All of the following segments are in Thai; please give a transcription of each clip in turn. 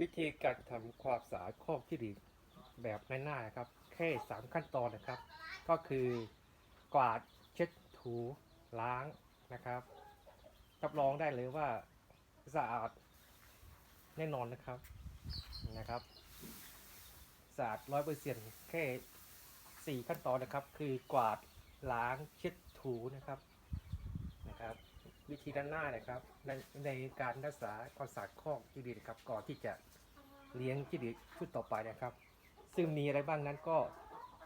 วิธีการทำความสะอาดคอกที่ดีแบบง่ายๆครับ แค่สามขั้นตอนนะครับ ก็คือกวาดเช็ดถูล้างนะครับรับรองได้เลยว่าสะอาดแน่นอนนะครับนะครับสะอาดร้อยเปอร์เซ็นต์แค่สี่ขั้นตอนนะครับ คือกวาดล้างเช็ดถูนะครับนะครับ วิธีด้านหน้านะครับในในการรักษาความสะอาดคอกที่ดีนะครับก่อนที่จะเลี้ยงที่ดีชุดต่อไปนะครับ ซึ่งมีอะไรบ้างนั้นก็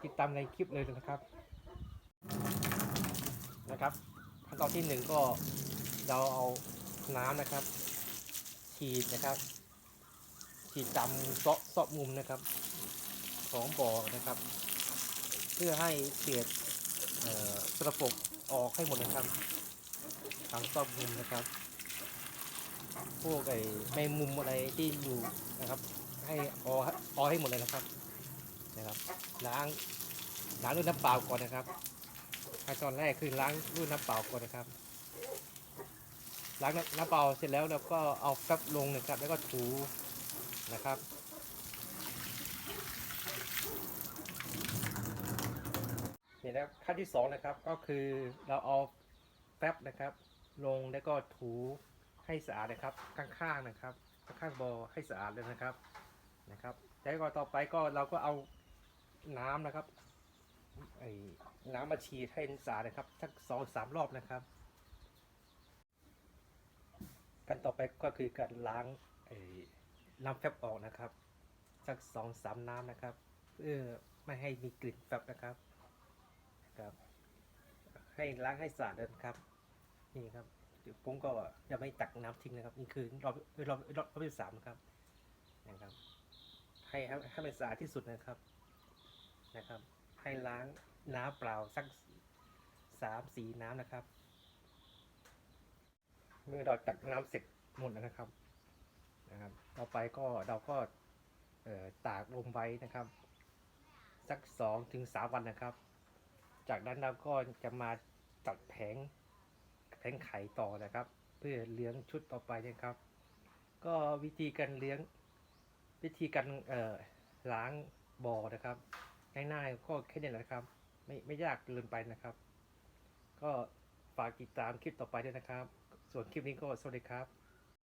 ติดตามในคลิปเลยนะครับนะครับขั้นตอนที่หนึ่งก็เราเอาน้ำนะครับ ฉีดนะครับฉีดจำเซาะเซาะมุมนะครับ ของบ่อนะครับ เพื่อให้เศษเอ่อสกปรกออกให้หมดนะครับ ทางซอกมุมนะครับ พวกไอ้ในมุมอะไรที่อยู่นะครับ ให้ออออให้หมดเลยนะครับนะครับล้างล้างด้วยน้ำเปล่าก่อนนะครับขั้นตอนแรกคือล้างด้วยน้ำเปล่าก่อนนะครับล้างน้ำเปล่าเสร็จแล้วเราก็เอาแป๊บลงนะครับ แล้วก็ถูนะครับนี่นะครับขั้นที่สองนะครับก็คือเราเอาแป๊บนะครับ ลงแล้วก็ถูให้สะอาดนะครับ ข้างๆนะครับ ข้างๆบอให้สะอาดเลยนะครับนะครับแล้วก็ต่อไปก็เราก็เอาน้ำนะครับไอ้น้ำมาฉีดให้สะอาดนะครับสักสองสามรอบนะครับกันต่อไปก็คือการล้างไอ้น้ำแฟบออกนะครับ สักสองสามน้ำนะครับเพื่อไม่ให้มีกลิ่นแฟบนะครับนะครับ ให้ล้างให้สะอาดเลยนะครับ นี่ครับเดี๋ยวผมก็จะไม่ตักน้ำทิ้งนะครับ นี่คือรอบรอบรอบรอบที่สามนะครับนะครับให้ให้ให้มันสะอาดที่สุดนะครับนะครับ ให้ล้างน้ำเปล่าสักสามสี่น้ำนะครับ เมื่อเราตักน้ำเสร็จหมดแล้วนะครับนะครับ ต่อไปก็เราก็เอ่อตากลมไว้นะครับ สักสองถึงสามวันนะครับ จากนั้นเราก็จะมาตัดแผง งไข่ต่อนะครับ เพื่อเลี้ยงชุดต่อไปนะครับ ก็วิธีการเลี้ยงวิธีการเอ่อล้างบ่อนะครับง่ายๆก็แค่นี้แหละครับ ไม่ไม่ยากเกินไปนะครับ ก็ฝากติดตามคลิปต่อไปด้วยนะครับ ส่วนคลิปนี้ก็สวัสดีครับ